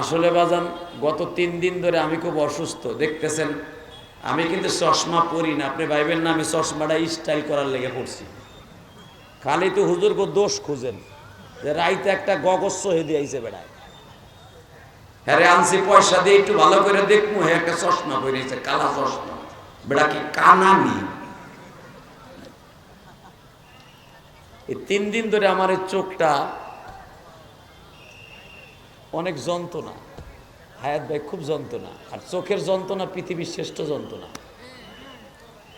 আসলে বাজান, গত তিন দিন ধরে আমি খুব অসুস্থ, দেখতেছেন? আমি কিন্তু চশমা পরি না। আপনি ভাইবেন না, আমি চশমাটা স্টাইল করার লেগে পড়ছি। খালি তো হুজুর কো দোষ খুঁজেন, যে রাইতে একটা গগস্য হয়ে দিয়েছে বেড়ায়। হ্যাঁ আনছি পয়সা দিয়ে একটু ভালো করে দেখব হ্যাঁ একটা চশমা পরেছে কালা চশমা। বেড়া কি কানানি? এই তিন দিন ধরে আমার এই চোখটা অনেক যন্ত্রণা। হায়াত ভাই খুব যন্ত্রণা। আর চোখের যন্ত্রণা পৃথিবীর শ্রেষ্ঠ যন্ত্রণা।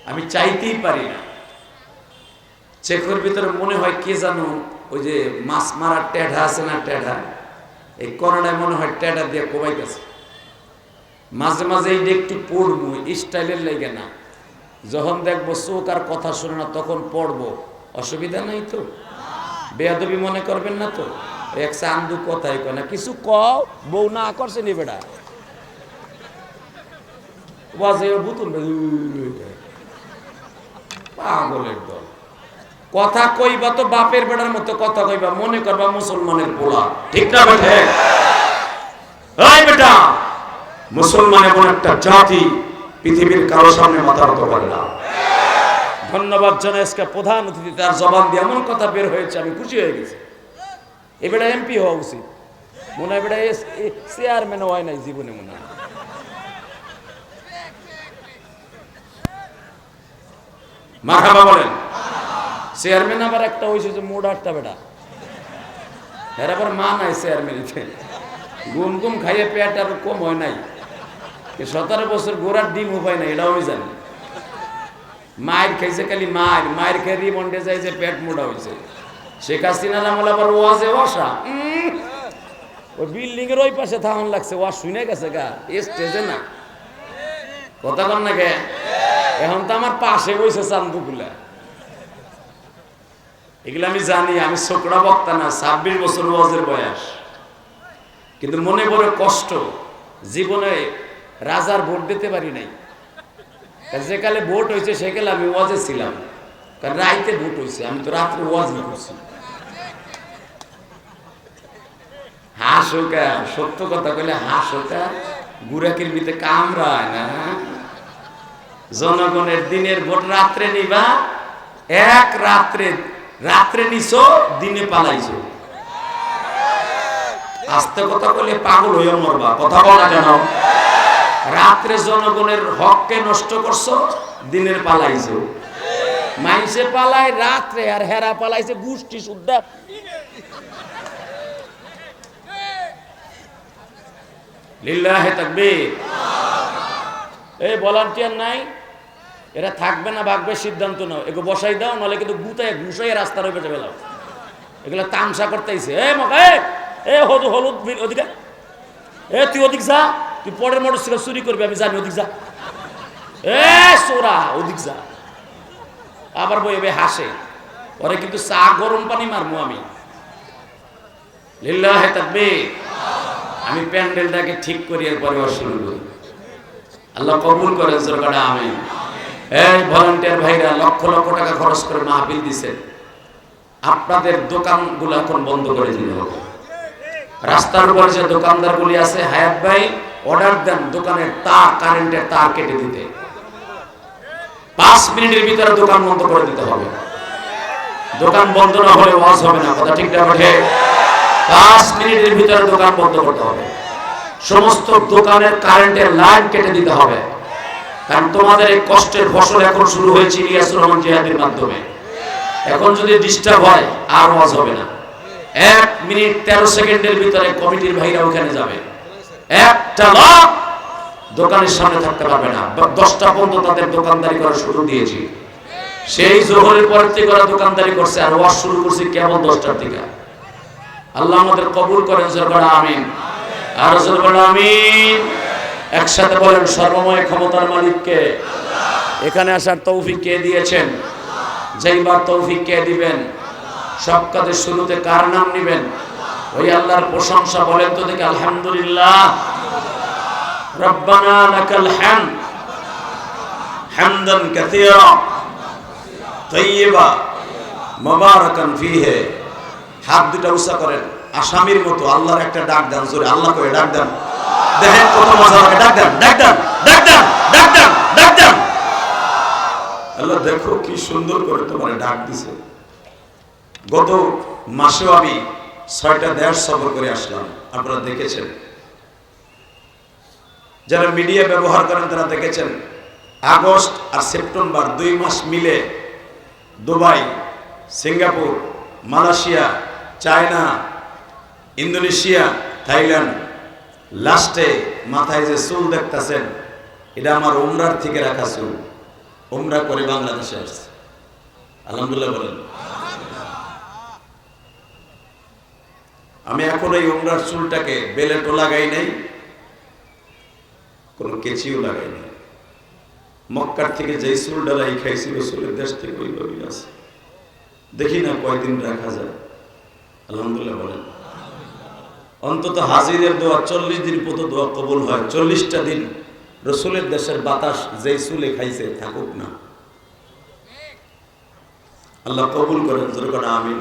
আমি চাইতেই পারি না। চোখের ভিতরে মনে হয় কে জানো ওই যে মাছ মারার ট্যাঢা আছে না ট্যাঢা এই করোনায় মনে হয় ট্যাঢা দিয়ে কোবাইতেছে। মাঝে মাঝে এই একটু পড়ব স্টাইলের লেগে না। যখন দেখব চোখ আর কথা শুনে না, তখন পড়ব। অসুবিধা নাই তো? বেয়াদবি মনে করবেন না তো? এক চান্দু কথাই কয় না, কিছু ক বউ না করছে নি বেড়া পাগলের দল। কথা কইবা তো বাপের বেড়ার মতো কথা কইবা, মনে করবা মুসলমানের পোলা। ঠিক না মুসলমান এমন একটা জাতি পৃথিবীর কারও সামনে মাথা করে না। ধন্যবাদ জানাই আজকে প্রধান অতিথি, তার জবান দিয়ে এমন কথা বের হয়েছে, আমি খুশি হয়ে গেছি। এবারে এমপি হওয়া উচিত। মনে হয় চেয়ারম্যান হয় নাই জীবনে মনে হয়। মাখাবা বলেন চেয়ারম্যান আবার একটা হয়েছে যে আটটা বেটা। এর আবার মা নাই চেয়ারম্যানিতে গুম খাইয়ে পেট আর কম হয় নাই। সতেরো বছর গোড়ার ডিম উপায় নাই, এটাও আমি জানি। মায়ের খাইছে খালি মায়ের মায়ের খেয়ে রিমন্ডে যায় যে পেট মোড়া হয়েছে শেখ হাসিনার আমল আবার ওয়াজে ওয়াসা। ওই বিল্ডিং এর ওই পাশে থাকুন লাগছে ওয়াজ শুনে গেছে গা স্টেজে না। কথা কন না কে? এখন তো আমার পাশে বসে চান্দুগুলা এগুলো আমি জানি আমি ছোকরা বক্তা না ছাব্বিশ বছর ওয়াজের বয়স। কিন্তু মনে বড় কষ্ট জীবনে রাজার ভোট দিতে পারি নাই। যে কালে ভোট হয়েছে সেকালে আমি ওয়াজে ছিলাম। কারণ রাইতে ভোট হয়েছে আমি তো রাত্রে ওয়াজ করছি। হাসোকা সত্য কথা কইলে হাসোকা গুড়াকির ভিতরে কামড়ায় না জনগণের দিনের ভোট রাত্রে নিবা, এক রাত্রে রাত্রে নিছো, দিনে পালাইছো। আস্তে কথা বলে পাগল হইয়া মরবা, কথা বলা কেন? রাত্রে জনগণের হককে নষ্ট করছ, দিনের পালাইছো। মাইসে পালায় রাত্রে, আর হেরা পালাইছে গোষ্ঠী শুদ্ধা। লিল্লাহে তাকবীর। এই ভলান্টিয়ার নাই, এরা থাকবে না, ভাগবে, সিদ্ধান্ত নাও। এগুলো বসাই দাও, নাহলে কিন্তু গুতায় ঘুষাই রাস্তার পেটে বেলাও এগুলো তামসা করতেইছে। এ মকা এ হলুদ হলুদ ওদিকে। এ, তুই ওদিক যা, তুই পরের মোটর ছিল চুরি করবি, আমি জানি, ওদিক যা। এ সোরা, ওদিক যা। আবার বই এবে হাসে। পরে কিন্তু চা গরম পানি মারবো আমি। লিল্লাহে তাকবীর। আমি প্যান্ডেলটাকে ঠিক করি, এরপরে শুরু করি। আল্লাহ কবুল করেন সরকার আমি এই ভলান্টিয়ার ভাইরা, লক্ষ লক্ষ টাকা খরচ করে মাহফিল দিছে। আপনাদের দোকানগুলো এখন বন্ধ করে দিতে হবে। রাস্তার উপরে যে দোকানদারগুলি আছে, হায়াত ভাই, অর্ডার দেন দোকানের তার কারেন্টের তার কেটে দিতে। পাঁচ মিনিটের ভিতরে দোকান বন্ধ করে দিতে হবে। দোকান বন্ধ না হলে ওয়াজ হবে না, কথা ঠিক পাঁচ মিনিটের ভিতরে দোকান বন্ধ করতে হবে। সমস্ত দোকানের কারেন্টের লাইন কেটে দিতে হবে। কারণ তোমাদের এই কষ্টের ফসল এখন শুরু হয়েছে ইলিয়াসুর রহমান জিহাদের মাধ্যমে। এখন যদি ডিস্টার্ব হয়, আর ওয়াজ হবে না। এক মিনিট তেরো সেকেন্ডের ভিতরে কমিটির ভাইরা ওখানে যাবে। একটা লোক দোকানের সামনে থাকতে পারবে না। দশটা পর্যন্ত তাদের দোকানদারি করা শুরু দিয়েছি। সেই জোহরের পর থেকে ওরা দোকানদারি করছে, আর ওয়াজ শুরু করছে কেবল দশটার থেকে আল্লাহ আমাদের কবুল করেন আমিন। আর আমিন। একসাথে বলেন, সর্বময় ক্ষমতার মালিককে। এখানে আসার তৌফিক কে দিয়েছেন? যেইবার তৌফিক কে দিবেন? সব কাজের শুরুতে কার নাম নিবেন? ওই আল্লাহর প্রশংসা বলেন তো দেখে, আলহামদুলিল্লাহ। রব্বানা লাকাল হামদ। হামদান কাসীরা। তাইয়্যিবা মুবারাকান ফীহি। হাত দুটা উঁচা করেন, আসামির মতো আল্লাহর একটা ডাক দেন, জোরে আল্লাহ করে ডাক দেন। দেখেন কত মজা লাগে ডাক দেন ডাক দেন ডাক দেন ডাক দেন ডাক দেন। আল্লাহ, দেখো কি সুন্দর করে তোমার ডাক দিছে। গত মাসেও আমি ছয়টা দেশ সফর করে আসলাম, আপনারা দেখেছেন। যারা মিডিয়া ব্যবহার করেন তারা দেখেছেন, আগস্ট আর সেপ্টেম্বর দুই মাস মিলে Dubai, Singapore, Malaysia China, Indonesia, Thailand, লাস্টে মাথায় যে চুল দেখতেছেন, এটা আমার উমরার থেকে রাখা চুল। উমরা করে বাংলাদেশে আসছে। আলহামদুলিল্লাহ বলেন। আমি এখন এই উমরার চুলটাকে বেলেটও লাগাই নাই, কোনো কেচিও লাগাই নাই। মক্কার থেকে যে চুল ডালাই খাইছি চুলের দেশ থেকে ওইভাবেই আছে। দেখি না কয়দিন রাখা যায়। আলহামদুলিল্লাহ বলেন। অন্তত হাজিরের দোয়া চল্লিশ দিন দোয়া কবুল হয়, চল্লিশটা দিন। রসুলের দেশের বাতাস যেই খাইছে, থাকুক না। আল্লাহ কবুল করেন আমিন।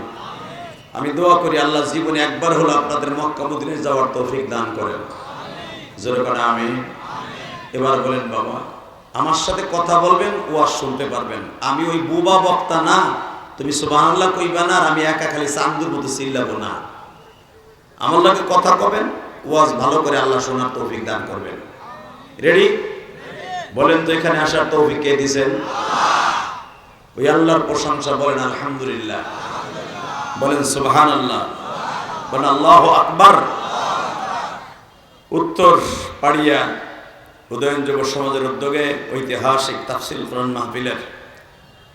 আমি দোয়া করি, আল্লাহ জীবনে একবার হলো আপনাদের মক্কা মদিনে যাওয়ার তৌফিক দান করেন। জোরকানা আমি এবার বলেন, বাবা, আমার সাথে কথা বলবেন, ওয়াজ শুনতে পারবেন। আমি ওই বুবা বক্তা না তুমি সুবহানাল্লাহ কইবা না আর আমি একা খালি চান্দুর মতো চিল্লাবো না। আমার কথা কবেন, ওয়াজ ভালো করে আল্লাহ শোনার তৌফিক দান করবেন। রেডি বলেন তো এখানে আসার তৌফিক কে দিছেন ওই আল্লাহর প্রশংসা বলেন আলহামদুলিল্লাহ। বলেন সুবহান আল্লাহ বলেন আল্লাহ আকবার। উত্তর পাড়িয়া উদয়ন যুব সমাজের উদ্যোগে ঐতিহাসিক তাফসিল কোরআন মাহফিলের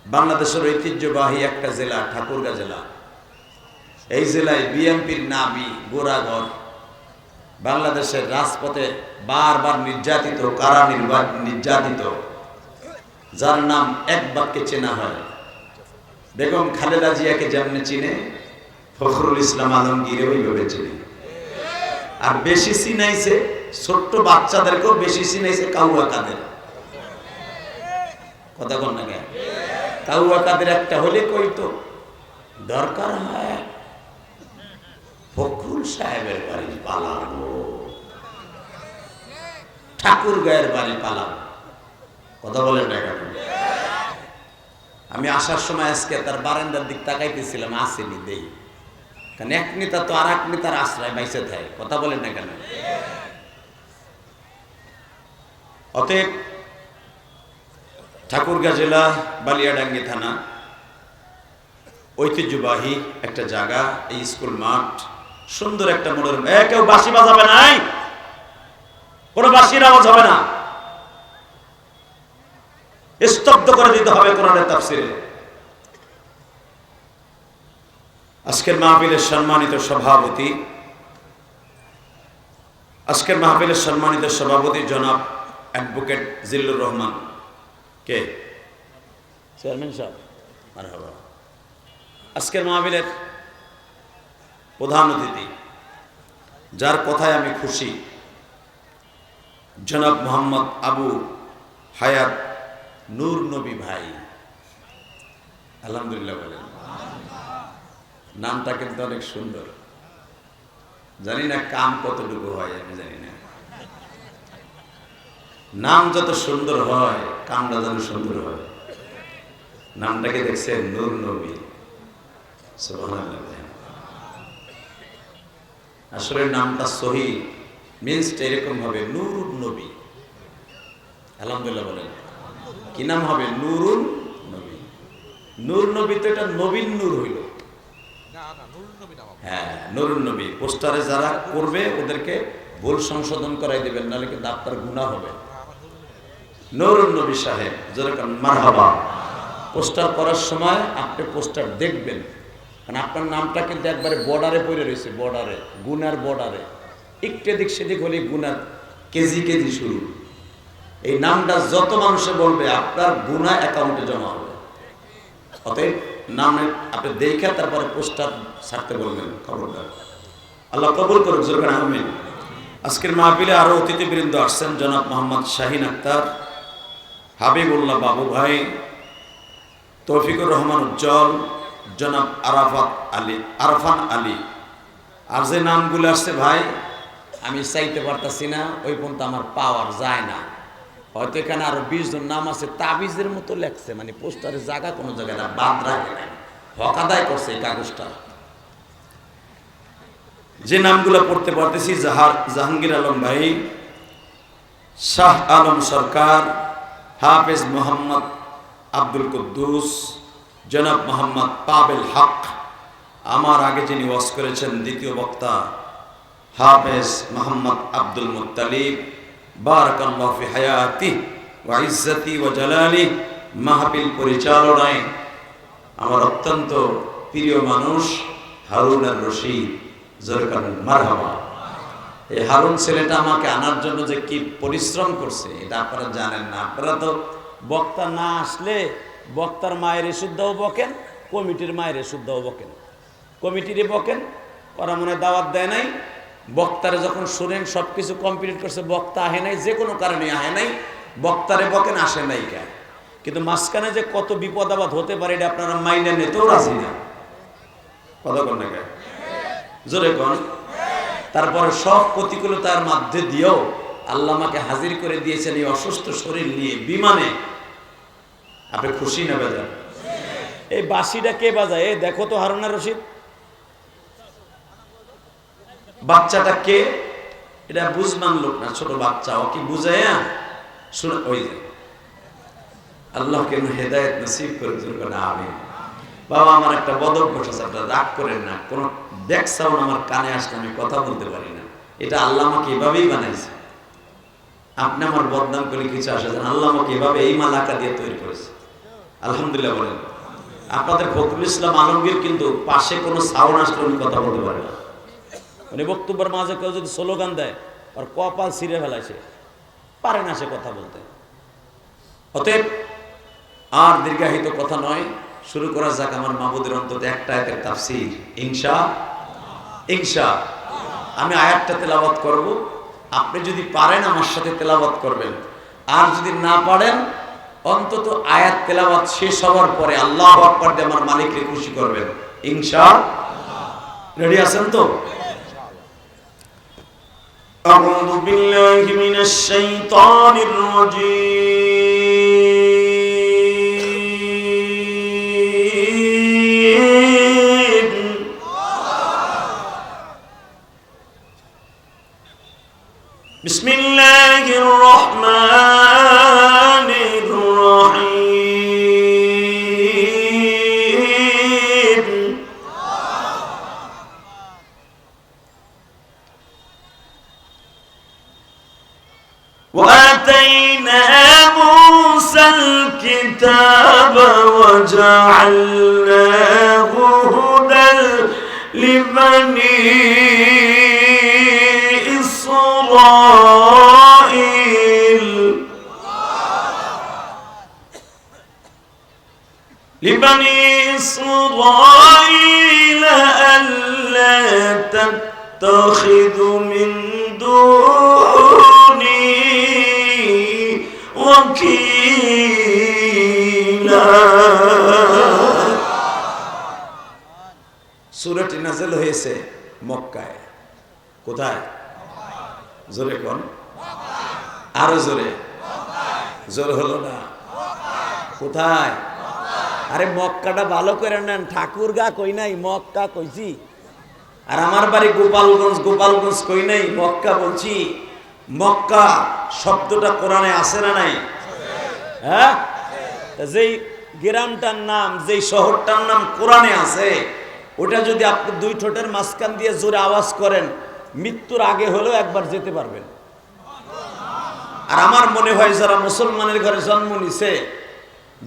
বাংলাদেশের ঐতিহ্যবাহী একটা জেলা, ঠাকুরগা জেলা। এই জেলায় বিএনপির নাবি গোড়াগড় বাংলাদেশের রাজপথে বারবার নির্যাতিত কারা নির্যাতিত, যার নাম এক বাক্যে চেনা হয়। বেগম খালেদা জিয়াকে যেমনি চিনে, ফখরুল ইসলাম আলমগীর ওইভাবে চিনে। আর বেশি চিনাইছে ছোট্ট বাচ্চাদেরকেও বেশি চিনাইছে কাউয়া কাদের কথা কন না কেন? কাউয়া তাদের একটা হলে কই তো দরকার হয় ফখরুল সাহেবের বাড়ি পালাবো, ঠাকুর গায়ের বাড়ি পালাবো। কথা বলেন না আমি আসার সময় আজকে তার বারান্দার দিক তাকাইতেছিলাম, আসেনি, দেই। কারণ এক নেতা তো আর এক নেতার আশ্রয় বাইসে থাকে কথা বলেন না কেন? অতএব ঠাকুরগাঁ জেলা বালিয়াডাঙ্গি থানা। ঐতিহ্যবাহী একটা জায়গা, এই স্কুল মাঠ। সুন্দর একটা মনোরম। কেউ বাঁশি বাজাবে নাই? কোনো বাঁশির আওয়াজ হবে না। স্তব্ধ করে দিতে হবে কোরআনের তাফসিরে। আজকের মাহফিলের সম্মানিত সভাপতি, আজকের মাহফিলের সম্মানিত সভাপতি জনাব অ্যাডভোকেট জিল্লুর রহমান। কে? চেয়ারম্যান সাহেব। মারহাবা। আজকের মাহফিলের প্রধান অতিথি, যার কথায় আমি খুশি, জনাব মোহাম্মদ আবু হায়াত নূর নবী ভাই। আলহামদুলিল্লাহ বলেন। নামটা কিন্তু অনেক সুন্দর। জানি না কাম কতটুকু হয়, আমি জানি না। নাম যত সুন্দর হয় কামটা যেন সুন্দর হয় নামটাকে দেখছেন নূর নবী। আসলে নামটা সহি মিনসটা এরকম হবে নুরুন নবী। আলহামদুলিল্লাহ বলেন। কি নাম হবে? নুরুন নবী। নূর নবী তো এটা নবীন নূর হইল। হ্যাঁ নবী। পোস্টারে যারা করবে ওদেরকে ভুল সংশোধন করাই দেবেন নাহলে কিন্তু আপনার গুণা হবে। নবী সাহেব যেরকম মারহাবা। পোস্টার করার সময় আপনি পোস্টার দেখবেন। কারণ আপনার নামটা কিন্তু একবারে বর্ডারে পড়ে রয়েছে, বর্ডারে, গুনার বর্ডারে। একটু এদিক সেদিক হলে গুনার কেজি কেজি শুরু। এই নামটা যত মানুষে বলবে, আপনার গুনা অ্যাকাউন্টে জমা হবে। অতএব নামে আপনি দেখে তারপরে পোস্টার ছাড়তে বলবেন খবরদার আল্লাহ কবুল করুক জোরখান আহমেদ আজকের মাহফিলে আরও অতিথিবৃন্দ আসছেন, জনাব মোহাম্মদ শাহিন আক্তার। হাবিবুল্লাহ বাবু ভাই, তৌফিকুর রহমান উজ্জ্বল, জনাব আরাফাত আলী, আরফান আলী। আর যে নামগুলো আসছে ভাই, আমি চাইতে পারতাছি না, ওই পর্যন্ত আমার পাওয়ার যায় না। হয়তো এখানে আরও বিশ জন নাম আছে, তাবিজের মতো লেখছে মানে পোস্টারের জায়গা কোনো জায়গায় না বাদ রাখে নাই। হকাদায় করছে এই কাগজটা। যে নামগুলো পড়তে পারতেছি, জাহার জাহাঙ্গীর আলম ভাই, শাহ আলম সরকার হাফেজ মোহাম্মদ আব্দুল কুদ্দুস, জনাব মোহাম্মদ পাবেল হক। আমার আগে যিনি ওয়াজ করেছেন, দ্বিতীয় বক্তা হাফেজ মোহাম্মদ আব্দুল মুত্তালিব। বারাকাল্লাহ হায়াতি ওয়া ইজ্জতি ওয়া জালালি। মাহফিল পরিচালনায় আমার অত্যন্ত প্রিয় মানুষ হারুন আর রশিদ। জরকান মারহাবা। এই হারুন ছেলেটা আমাকে আনার জন্য যে কি পরিশ্রম করছে, এটা আপনারা জানেন না। আপনারা তো বক্তা না আসলে বক্তার মায়ের শুদ্ধও বকেন, কমিটির মায়ের শুদ্ধও বকেন। কমিটিরে বকেন, ওরা মনে দাওয়াত দেয় নাই। বক্তারে যখন শুনেন সব কিছু কমপ্লিট করছে, বক্তা আহে নাই, যে কোনো কারণে আহে নাই, বক্তারে বকেন, আসে নাই কে কিন্তু মাঝখানে যে কত বিপদ আবাদ হতে পারে, এটা আপনারা মাইনে নিতেও রাজি না। কথা কন না কে? জোরে কন। তারপরে সব প্রতিকূলতার মধ্যে দিয়েও আল্লাহ আমাকে হাজির করে দিয়েছেন এই অসুস্থ শরীর নিয়ে বিমানে। আপনি খুশি না বেজান এই বাসিটা কে বাজায়? এ দেখো তো হারুনা রশিদ। বাচ্চাটা কে? এটা বুঝমান লোক না, ছোট বাচ্চা। ও কি বুঝায়? শুনে, ওই যে। আল্লাহ কেন হেদায়ত নসিব করে আমি বাবা আমার একটা বদল ঘটেছে একটা রাগ করেন না। কোন ব্যাক সাউন্ড আমার কানে আসলে আমি কথা বলতে পারি না। এটা আল্লাহ আমাকে এভাবেই বানাইছে। আপনি আমার বদনাম করে কিছু আসে যান আল্লাহ আমাকে এভাবে এই মালাকা দিয়ে তৈরি করেছে। আলহামদুলিল্লাহ বলেন। আপনাদের ফখরুল ইসলাম আলমগীর কিন্তু পাশে কোনো সাউন্ড আসলে উনি কথা বলতে পারে না। মানে বক্তব্যের মাঝে কেউ যদি স্লোগান দেয় আর কপাল ছিঁড়ে ফেলায় সে পারে না সে কথা বলতে। অতএব আর দীর্ঘায়িত কথা নয় শুরু করা যাক আমার মাহবুদের অন্তত একটা আয়াতের তাফসীর ইনশা ইনশা আমি আয়াতটা তেলাওয়াত করব আপনি যদি পারেন আমার সাথে তেলাওয়াত করবেন আর যদি না পারেন অন্তত আয়াত তেলাওয়াত শেষ হওয়ার পরে আল্লাহ আকবার দিয়ে আমার মালিককে খুশি করবেন ইনশা রেডি আছেন তো أعوذ بالله من الشيطان الرجيم الرحمن الرحيم. وآتينا موسى الكتاب وجعلناه هدى لبني إسرائيل. لبني إسرائيل ألا تتخذوا من دوني وكيلا সুরটি নাজেল হয়েছে মক্কায় কোথায় জোরে কোন আরো জোরে জোর হলো না কোথায় আরে মক্কাটা ভালো করে নেন, ঠাকুর গা কই নাই, মক্কা কইছি। আর আমার বাড়ি গোপালগঞ্জ গোপালগঞ্জ কই নাই, মক্কা বলছি। মক্কা শব্দটা কোরআনে আছে না নাই? হ্যাঁ? যেই গ্রামটার নাম, যেই শহরটার নাম কোরআনে আছে, ওটা যদি আপনি দুই ঠোঁটের মাঝখান দিয়ে জোরে আওয়াজ করেন, মৃত্যুর আগে হলেও একবার যেতে পারবেন। আর আমার মনে হয় যারা মুসলমানের ঘরে জন্ম নিছে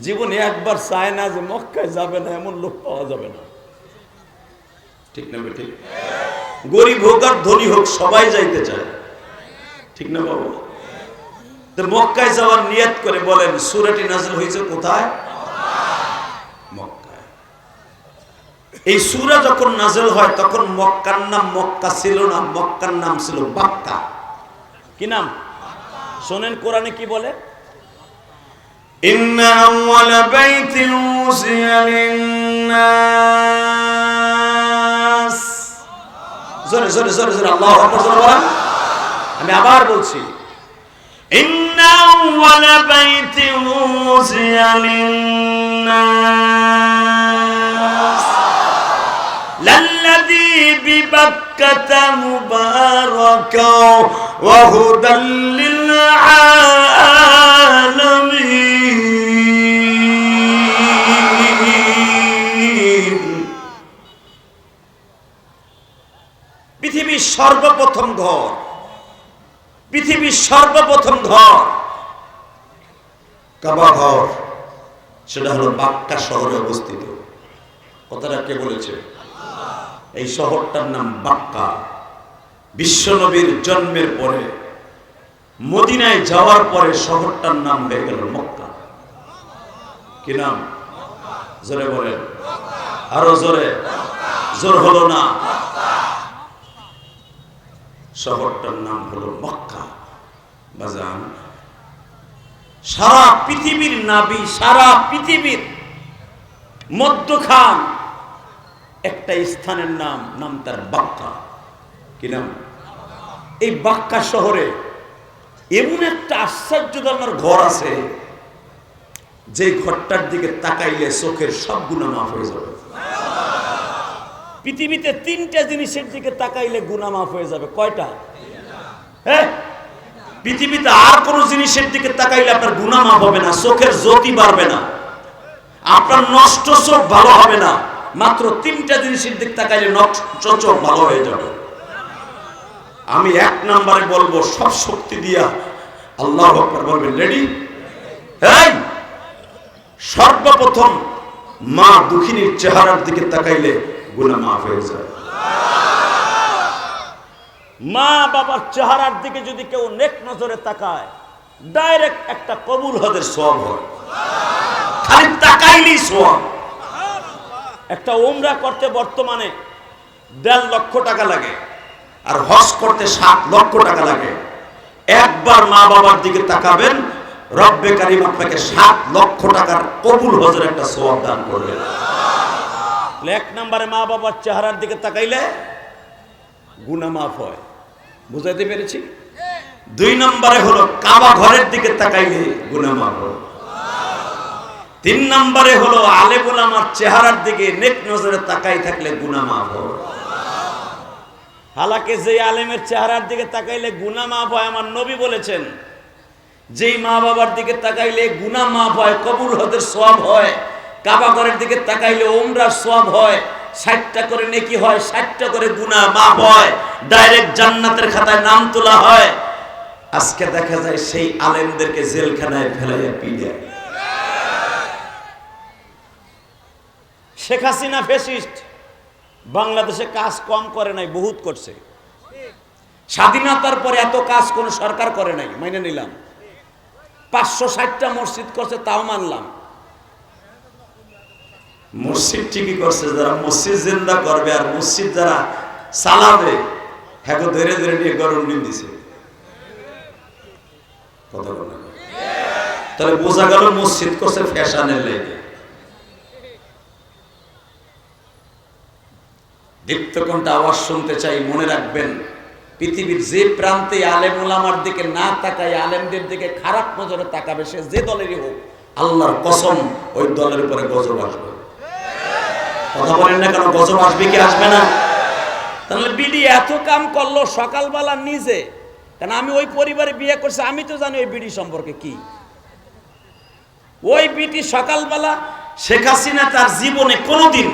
জীবনে একবার চায় না যে মক্কায় যাবে না, এমন লোক পাওয়া যাবে না। ঠিক না ঠিক গরিব হোক আর ধনী হোক, সবাই যাইতে চায়। ঠিক না বাবু? মক্কায় যাওয়ার নিয়ত করে বলেন, সুরাটি নাজিল হয়েছে কোথায়? এই সুরা যখন নাজিল হয়, তখন মক্কার নাম মক্কা ছিল না, মক্কার নাম ছিল বাক্কা। কি নাম? শোনেন কোরআনে কি বলে? إن أول بيت وسع للناس জোরে জোরে জোরে জোরে আল্লাহ আকবার জোরে বলেন আমি আবার বলছি إن أول بيت وزي للناس للذي ببكة مباركا وهدى للعالمين সর্বপ্রথম ঘর। পৃথিবীর সর্বপ্রথম ঘর। কাবা ঘর। সেটা হলো বাক্কা শহরে অবস্থিত। কথাটা কে বলেছে? এই শহরটার নাম বাক্কা। বিশ্বনবীর জন্মের পরে, মদিনায় যাওয়ার পরে শহরটার নাম হয়ে গেল মক্কা। কি নাম? জোরে বলেন। আরও জোরে। জোর হলো না। শহরটার নাম হলো মক্কা। বাজান, সারা পৃথিবীর নাবি, সারা পৃথিবীর মধ্যখান একটা স্থানের নাম নাম তার বাক্কা। কি নাম? এই বাক্কা শহরে এমন একটা আশ্চর্যজনক ঘর আছে, যে ঘরটার দিকে তাকাইলে চোখের সব গুণা মাফ হয়ে যাবে। পৃথিবীতে তিনটা জিনিসের দিকে তাকাইলে গুণা মাফ হয়ে যাবে। কয়টা? হ্যাঁ? পৃথিবীতে আর কোন জিনিসের দিকে তাকাইলে আপনার গুণা মাফ হবে না, চোখের জ্যোতি বাড়বে না। আপনার নষ্ট চোখ ভালো হবে না, মাত্র তিনটা জিনিসের দিক তাকাইলে নষ্ট চোখ ভালো হয়ে যাবে। আমি এক নম্বরে বলব, সব শক্তি দিয়া আল্লাহ আকবার বলবেন রেডি এই! সর্বপ্রথম মা দুঃখিনীর চেহারার দিকে তাকাইলে গুনাহ মাফ হয়ে যায়। মা বাবার চেহারার দিকে যদি কেউ নেক নজরে তাকায় ডাইরেক্ট একটা কবুল হদের সব হয়। খালি তাকাইলেই সব একটা উমরা করতে বর্তমানে দেড় লক্ষ টাকা লাগে আর হজ করতে সাত লক্ষ টাকা লাগে। একবার মা বাবার দিকে তাকাবেন রব্বে কারিম আপনাকে সাত লক্ষ টাকার কবুল হজের একটা সওয়াব দান করবেন। এক নম্বরে মা বাবার চেহারার দিকে তাকাইলে গুনা মাফ হয়। বুঝাইতে পেরেছি? দুই নম্বরে হলো কাবা ঘরের দিকে তাকাইলে গুনা মাফ হয়। তিন নম্বরে হলো আলেমুল আমার চেহারার দিকে নেক নজরে তাকাই থাকলে গুনা মাফ হয়। হালাকে যে আলেমের চেহারার দিকে তাকাইলে গুনা মাফ হয়, আমার নবী বলেছেন, যেই মা বাবার দিকে তাকাইলে গুনা মাফ হয়, কবুল হদের সব হয়। কাবা ঘরের দিকে তাকাইলে ওমরা সব হয়, ষাটটা করে নেকি হয়, ষাটটা করে গুনা মাফ হয়, ডাইরেক্ট জান্নাতের খাতায় নাম তোলা হয়। আজকে দেখা যায় সেই আলেমদেরকে জেলখানায় ফেলাইয়া পিড়ে শেখ হাসিনা ফেসিস্ট, বাংলাদেশে কাজ কম করে নাই, বহুত করছে। স্বাধীনতার পরে এত কাজ কোন সরকার করে নাই, মাইনে নিলাম। পাঁচশো ষাটটা মসজিদ করছে, তাও মানলাম। মসজিদ ঠিকই করছে, যারা মসজিদ জিন্দা করবে আর মসজিদ যারা চালাবে হ্যাঁ ধরে ধরে নিয়ে গরম দিন দিছে। কথা বলে তাহলে বোঝা গেল মসজিদ করছে ফ্যাশনের লেগে। দীপ্তকণ্ঠ আওয়াজ শুনতে চাই, মনে রাখবেন, পৃথিবীর যে প্রান্তে আলেম ওলামার দিকে না তাকায়, আলেমদের দিকে খারাপ নজরে তাকাবে, সে যে দলেরই হোক, আল্লাহর কসম ওই দলের উপরে গজব আসবে। কথা বলেন না কেন? গজব আসবে কি আসবে না? তাহলে বিডি এত কাম করল সকালবেলা নিজে। কারণ আমি ওই পরিবারে বিয়ে করছি, আমি তো জানি ওই বিডি সম্পর্কে কি। ওই বিটি সকালবেলা শেখ হাসিনা তার জীবনে কোনোদিন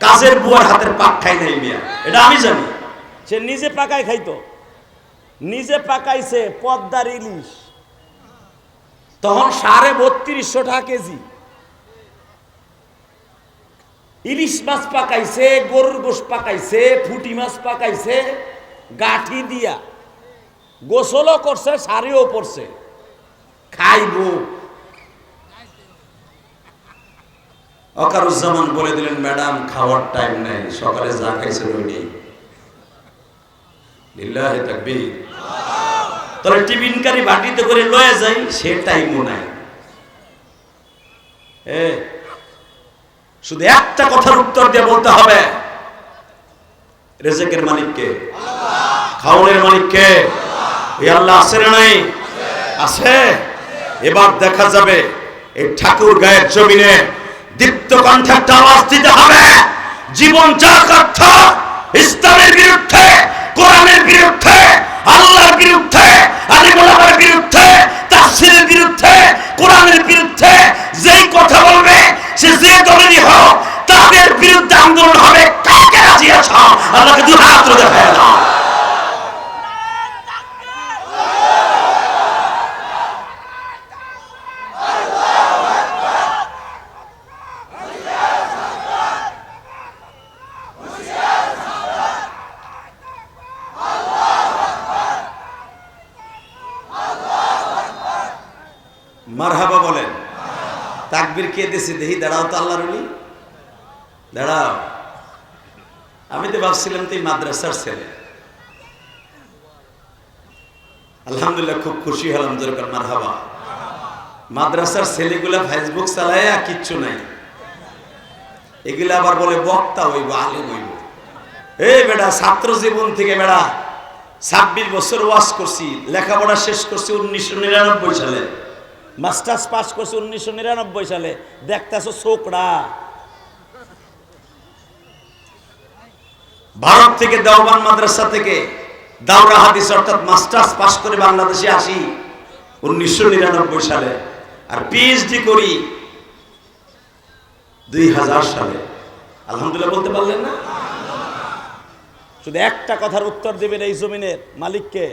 কাজের বুয়ার হাতের পাক খাই নাই মিয়া। এটা আমি জানি। সে নিজে পাকাই খাইতো। নিজে পাকাইছে পদ্মার ইলিশ। তখন সাড়ে বত্রিশশো টাকা কেজি। ইলিশ মাছ পাকাইছে, গরুর গোশ পাকাইছে, ফুটি মাছ পাকাইছে, গাঠি দিয়া। গোসলও করছে, শাড়িও পরছে। খাইবো। অকারুজ্জামান বলে দিলেন, ম্যাডাম, খাওয়ার টাইম নাই, সকালে যা খাইছেন ওই নেই লিল্লাহে তাকবীর। তাহলে টিফিনকারী বাটিতে করে লয়ে যাই সে টাইমও নাই। এ শুধু একটা কথার উত্তর দিয়ে বলতে হবে। রেজেকের মালিককে। খাওয়ানোর মালিককে। আল্লাহ আছে না নাই? আছে এবার দেখা যাবে এই ঠাকুর গায়ের জমিনে দীপ্ত কণ্ঠে একটা আওয়াজ দিতে হবে। জীবন যা অর্থ ইসলামের বিরুদ্ধে, কোরআনের বিরুদ্ধে, আল্লাহর বিরুদ্ধে আলিমুলামার বিরুদ্ধে, তাফসীরের বিরুদ্ধে, কোরআনের বিরুদ্ধে যেই কথা বলবে সে যে দলেরই হোক তাদের বিরুদ্ধে আন্দোলন হবে কাকে রাজি আছো আল্লাহকে দু হাত তুলে দেখায় দাও মারহাবা বলেন তাকবীর কে দেশে দেহি দাঁড়াও তো আল্লাহর উনি দাঁড়াও। আমি তো ভাবছিলাম তুই মাদ্রাসার ছেলে। আলহামদুলিল্লাহ খুব খুশি হলাম, দরকার, মারহাবা। মাদ্রাসার ছেলেগুলা ফেসবুক চালায় কিচ্ছু নাই। এগুলা আবার বলে, বক্তা হইব, আলেম হইব। এই বেটা ছাত্র জীবন থেকে বেড়া, ছাব্বিশ বছর ওয়াজ করছি, লেখাপড়া শেষ করছি উনিশশো নিরানব্বই সালে। মাস্টার্স পাস করছি উনিশশো নিরানব্বই সালে। দেখতেছো ছোকরা। ভারত থেকে দেওবান মাদ্রাসা থেকে দাওরা হাদিস অর্থাৎ মাস্টার্স পাস করে বাংলাদেশে আসি উনিশশো নিরানব্বই সালে। আর পিএইচডি করি দুই হাজার সালে। আলহামদুলিল্লাহ বলতে পারলেন না? শুধু একটা কথার উত্তর দেবেন এই জমিনের মালিককে।